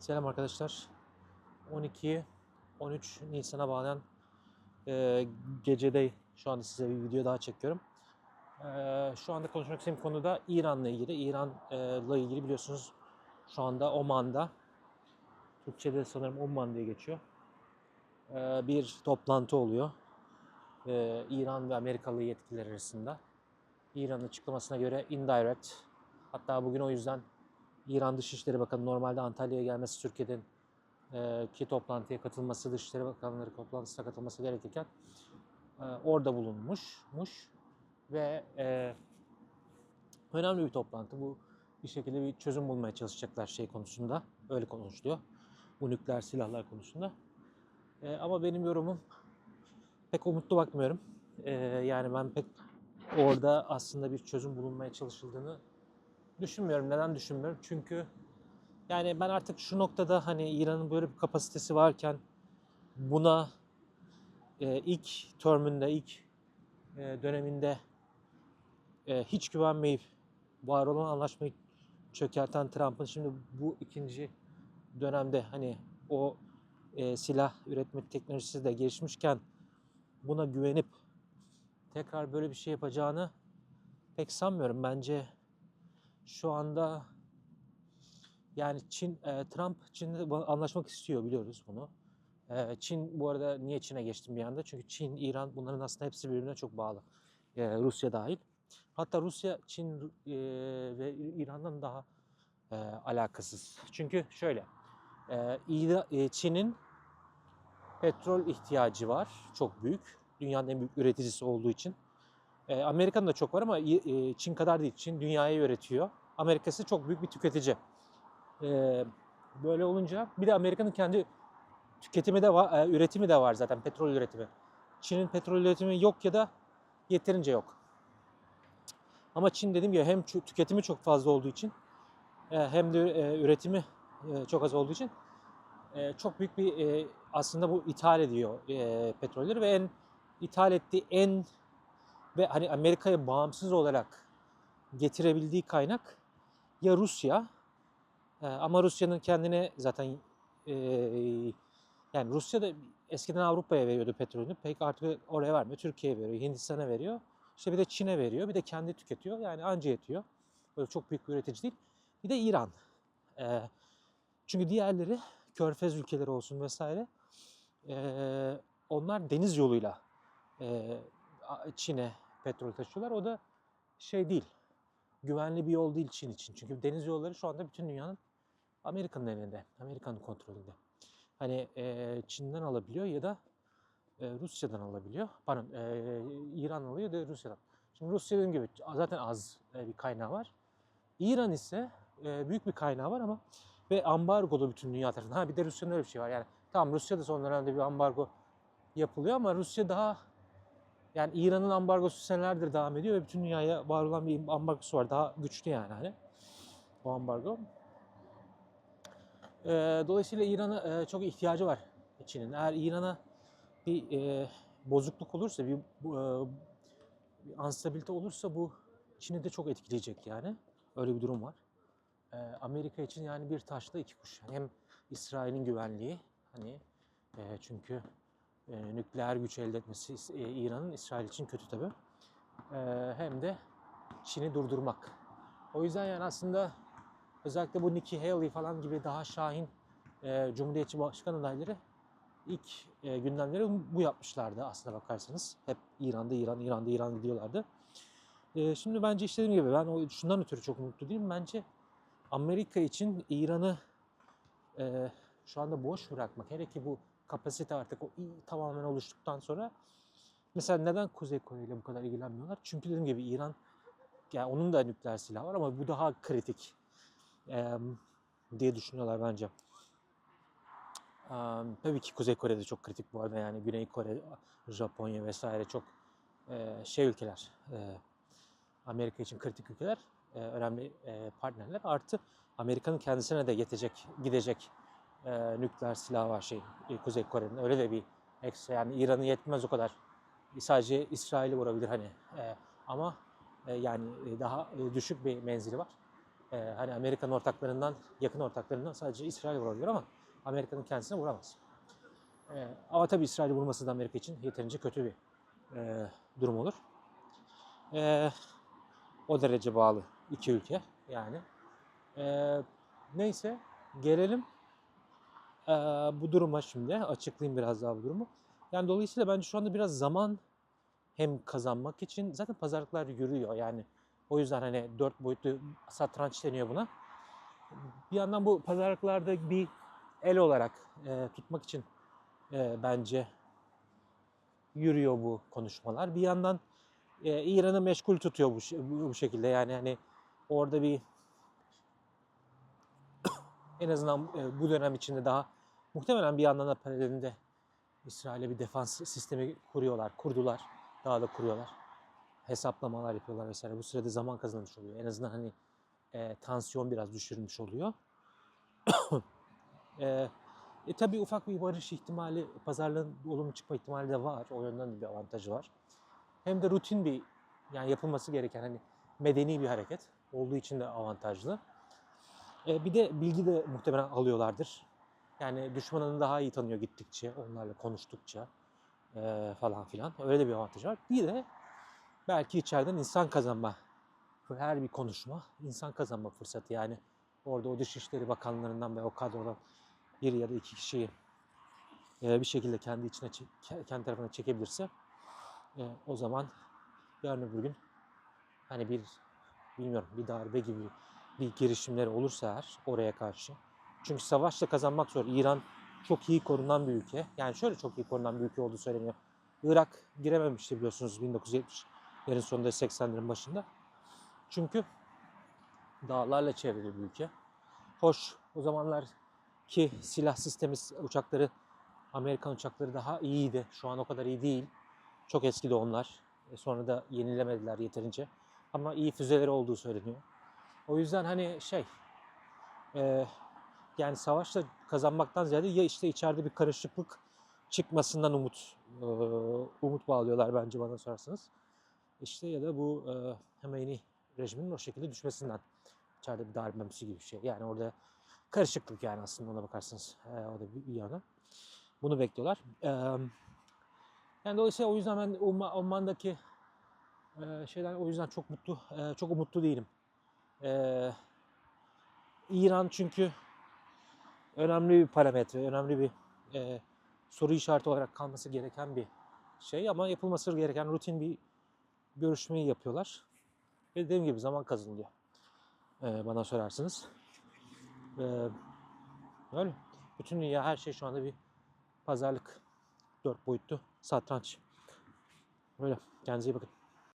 Selam arkadaşlar. 12 13 Nisan'a bağlayan e, gecede şu anda size bir video daha çekiyorum. E, şu anda konuşmak istediğim konu da İran'la ilgili. İran'la ilgili biliyorsunuz şu anda Oman'da Türkçe'de sanırım Oman diye geçiyor. E, bir toplantı oluyor. E, İran ve Amerikalı yetkililer arasında. İran'ın açıklamasına göre indirect hatta bugün o yüzden İran Dışişleri Bakanı normalde Antalya'ya gelmesi Türkiye'den e, ki toplantıya katılması, Dışişleri Bakanları toplantısına katılması gerekirken e, orada bulunmuşmuş ve e, önemli bir toplantı. Bu bir şekilde bir çözüm bulmaya çalışacaklar şey konusunda. Öyle konuşuluyor. Bu nükleer silahlar konusunda. E, ama benim yorumum pek umutlu bakmıyorum. E, yani ben pek orada aslında bir çözüm bulunmaya çalışıldığını düşünmüyorum. Neden düşünmüyorum? Çünkü yani ben artık şu noktada hani İran'ın böyle bir kapasitesi varken buna e, ilk termünde, ilk e, döneminde e, hiç güvenmeyip var olan anlaşmayı çökerten Trump'ın şimdi bu ikinci dönemde hani o e, silah üretme teknolojisi de gelişmişken buna güvenip tekrar böyle bir şey yapacağını pek sanmıyorum. Bence şu anda yani Çin, e, Trump Çin'le anlaşmak istiyor biliyoruz bunu. E, Çin bu arada niye Çin'e geçtim bir anda? Çünkü Çin, İran bunların aslında hepsi birbirine çok bağlı. E, Rusya dahil. Hatta Rusya, Çin e, ve İran'dan daha e, alakasız. Çünkü şöyle, e, e, Çin'in petrol ihtiyacı var, çok büyük. Dünyanın en büyük üreticisi olduğu için. E, Amerika'nın da çok var ama e, Çin kadar değil. Çin dünyaya üretiyor. Amerika'sı çok büyük bir tüketici. E, böyle olunca bir de Amerika'nın kendi tüketimi de var, e, üretimi de var zaten petrol üretimi. Çin'in petrol üretimi yok ya da yeterince yok. Ama Çin dediğim gibi hem tüketimi çok fazla olduğu için e, hem de e, üretimi e, çok az olduğu için e, çok büyük bir e, aslında bu ithal ediyor e, petrolleri ve en ithal ettiği en ve hani Amerika'ya bağımsız olarak getirebildiği kaynak ya Rusya e, ama Rusya'nın kendine zaten e, yani Rusya da eskiden Avrupa'ya veriyordu petrolünü pek artık oraya vermiyor. Türkiye'ye veriyor, Hindistan'a veriyor. İşte bir de Çin'e veriyor, bir de kendi tüketiyor. Yani anca yetiyor. Böyle çok büyük bir üretici değil. Bir de İran. E, çünkü diğerleri Körfez ülkeleri olsun vesaire e, onlar deniz yoluyla e, Çin'e petrol taşıyorlar. O da şey değil, güvenli bir yol değil Çin için. Çünkü deniz yolları şu anda bütün dünyanın Amerika'nın elinde, Amerika'nın kontrolünde. Hani e, Çin'den alabiliyor ya da e, Rusya'dan alabiliyor. Pardon, e, İran alıyor da Rusya'dan. Şimdi Rusya dediğim gibi zaten az e, bir kaynağı var. İran ise e, büyük bir kaynağı var ama ve ambargolu bütün dünya tarafından. Ha bir de Rusya'nın öyle bir şey var. Yani tamam Rusya'da son dönemde bir ambargo yapılıyor ama Rusya daha yani İran'ın ambargosu senelerdir devam ediyor ve bütün dünyaya var olan bir ambargosu var. Daha güçlü yani hani o ambargo. Ee, dolayısıyla İran'a e, çok ihtiyacı var Çin'in. Eğer İran'a bir e, bozukluk olursa, bir, e, bir anstabilite olursa bu Çin'i de çok etkileyecek yani. Öyle bir durum var. Ee, Amerika için yani bir taşla iki kuş. Hem İsrail'in güvenliği hani e, çünkü e, nükleer güç elde etmesi e, İran'ın İsrail için kötü tabi. hem de Çin'i durdurmak. O yüzden yani aslında özellikle bu Nikki Haley falan gibi daha şahin e, Cumhuriyetçi başkan adayları ilk e, gündemleri bu yapmışlardı aslında bakarsanız. Hep İran'da İran, İran'da İran gidiyorlardı. E, şimdi bence işte dediğim gibi ben o şundan ötürü çok mutlu değilim. Bence Amerika için İran'ı e, şu anda boş bırakmak, hele ki bu kapasite artık o tamamen oluştuktan sonra mesela neden Kuzey Kore ile bu kadar ilgilenmiyorlar? Çünkü dediğim gibi İran yani onun da nükleer silahı var ama bu daha kritik e, diye düşünüyorlar bence. E, tabii ki Kuzey Kore de çok kritik bu arada yani Güney Kore, Japonya vesaire çok e, şey ülkeler. E, Amerika için kritik ülkeler, e, önemli e, partnerler. Artı Amerika'nın kendisine de yetecek, gidecek e, nükleer silahı var şey e, Kuzey Kore'nin. Öyle de bir ekstra yani İran'ı yetmez o kadar. Sadece İsrail'i vurabilir hani. E, ama e, yani e, daha e, düşük bir menzili var. Ee, hani Amerika'nın ortaklarından, yakın ortaklarından sadece İsrail vurabiliyor ama Amerika'nın kendisine vuramaz. Ee, ama tabii İsrail'i vurması da Amerika için yeterince kötü bir e, durum olur. Ee, o derece bağlı iki ülke yani. Ee, neyse gelelim ee, bu duruma şimdi. Açıklayayım biraz daha bu durumu. Yani dolayısıyla bence şu anda biraz zaman hem kazanmak için zaten pazarlıklar yürüyor yani. O yüzden hani dört boyutlu satranç deniyor buna. Bir yandan bu pazarlıklarda bir el olarak e, tutmak için e, bence yürüyor bu konuşmalar. Bir yandan e, İran'ı meşgul tutuyor bu bu şekilde yani hani orada bir en azından e, bu dönem içinde daha muhtemelen bir yandan da paralelinde İsrail'e bir defans sistemi kuruyorlar, kurdular, daha da kuruyorlar. Hesaplamalar yapıyorlar vesaire. Bu sürede zaman kazanmış oluyor. En azından hani e, tansiyon biraz düşürmüş oluyor. e, e tabii ufak bir barış ihtimali, pazarlığın olumlu çıkma ihtimali de var. O yönden de bir avantajı var. Hem de rutin bir, yani yapılması gereken hani medeni bir hareket olduğu için de avantajlı. E, bir de bilgi de muhtemelen alıyorlardır. Yani düşmanını daha iyi tanıyor gittikçe, onlarla konuştukça e, falan filan. Öyle de bir avantajı var. Bir de belki içeriden insan kazanma, her bir konuşma insan kazanma fırsatı. Yani orada o Dışişleri Bakanlarından ve o kadrodan bir ya da iki kişiyi e, bir şekilde kendi içine kendi tarafına çekebilirse e, o zaman yarın öbür gün hani bir bilmiyorum bir darbe gibi bir girişimleri olursa eğer oraya karşı. Çünkü savaşla kazanmak zor. İran çok iyi korunan bir ülke. Yani şöyle çok iyi korunan bir ülke olduğu söyleniyor. Irak girememişti biliyorsunuz 1970'lerin sonunda 80'lerin başında. Çünkü dağlarla çevrili bir ülke. Hoş o zamanlar ki silah sistemi uçakları Amerikan uçakları daha iyiydi. Şu an o kadar iyi değil. Çok eskidi onlar. E, Sonra da yenilemediler yeterince. Ama iyi füzeleri olduğu söyleniyor. O yüzden hani şey e, yani savaşla kazanmaktan ziyade ya işte içeride bir karışıklık çıkmasından umut e, umut bağlıyorlar bence bana sorarsanız. İşte ya da bu e, Hümeyni rejiminin o şekilde düşmesinden içeride bir darbemsi gibi bir şey. Yani orada karışıklık yani aslında ona bakarsanız e, o da bir, bir yana. Bunu bekliyorlar. E, yani dolayısıyla o yüzden ben Omman'daki e, şeyden o yüzden çok mutlu, e, çok umutlu değilim. İran çünkü önemli bir parametre, önemli bir e, soru işareti olarak kalması gereken bir şey ama yapılması gereken rutin bir görüşmeyi yapıyorlar. Ve dediğim gibi zaman kazanılıyor. E, bana sorarsınız. E, öyle. Bütün dünya her şey şu anda bir pazarlık. Dört boyutlu satranç. Öyle. Kendinize iyi bakın.